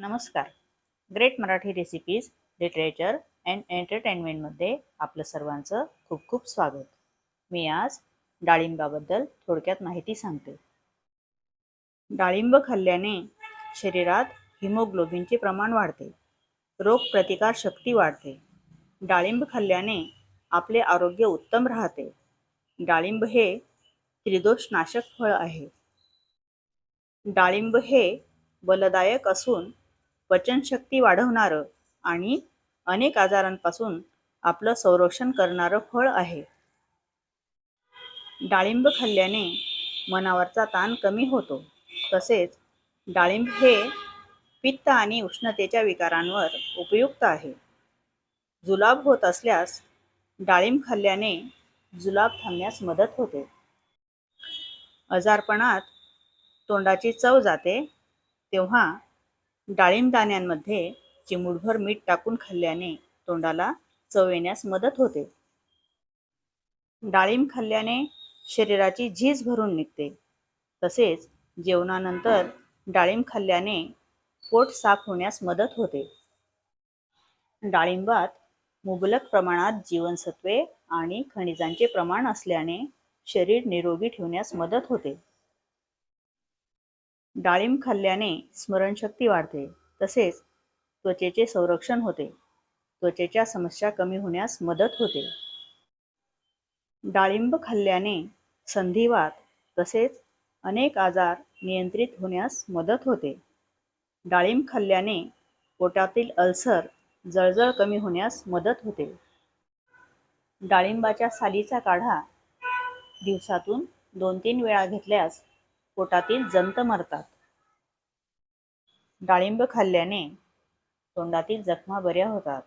नमस्कार. Great Marathi recipes literature and एंटरटेनमेंटमध्ये आपलं सर्वांचं खूप खूप स्वागत. मी आज डाळिंबाबद्दल थोडक्यात माहिती सांगते. डाळिंब खाल्ल्याने शरीरात हिमोग्लोबिनचे प्रमाण वाढते. रोगप्रतिकार शक्ती वाढते. डाळिंब खाल्ल्याने आपले आरोग्य उत्तम राहते. डाळिंब हे त्रिदोषनाशक फळ आहे. डाळिंब हे बलदायक असून पचनशक्ती वाढवणारं आणि अनेक आजारांपासून आपलं संरक्षण करणारं फळ आहे. डाळिंब खाल्ल्याने मनावरचा ताण कमी होतो. तसेच डाळिंब हे पित्त आणि उष्णतेच्या विकारांवर उपयुक्त आहे. जुलाब होत असल्यास डाळिंब खाल्ल्याने जुलाब थांबण्यास मदत होते. आजारपणात तोंडाची चव जाते तेव्हा डाळिंब दाण्यांमध्ये चिमूटभर मीठ टाकून खाल्ल्याने तोंडाला चव येण्यास मदत होते. डाळिंब खाल्ल्याने शरीराची झीज भरून निघते. तसेच जेवणानंतर डाळिंब खाल्ल्याने पोट साफ होण्यास मदत होते. डाळिंबात मुबलक प्रमाणात जीवनसत्वे आणि खनिजांचे प्रमाण असल्याने शरीर निरोगी ठेवण्यास मदत होते. डाळिंब खाल्ल्याने स्मरणशक्ती वाढते. तसेच त्वचेचे संरक्षण होते. त्वचेच्या समस्या कमी होण्यास मदत होते. डाळिंब खाल्ल्याने संधिवात तसेच अनेक आजार नियंत्रित होण्यास मदत होते. डाळिंब खाल्ल्याने पोटातील अल्सर जळजळ कमी होण्यास मदत होते. डाळिंबाच्या सालीचा काढा दिवसातून दोन तीन वेळा घेतल्यास पोटातील जंत मरतात. डाळिंब खाल्ल्याने तोंडातील जखमा बऱ्या होतात.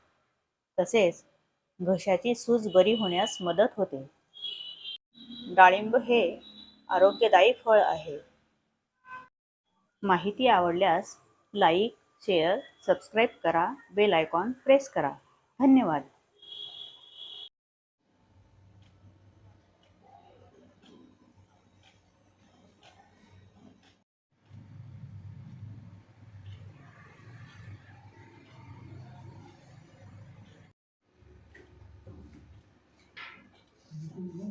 तसेच घशाची सूज बरी होण्यास मदत होते. डाळिंब हे आरोग्यदायी फळ आहे. माहिती आवडल्यास लाईक शेअर सबस्क्राईब करा बेल आयकॉन प्रेस करा. धन्यवाद. Uhum.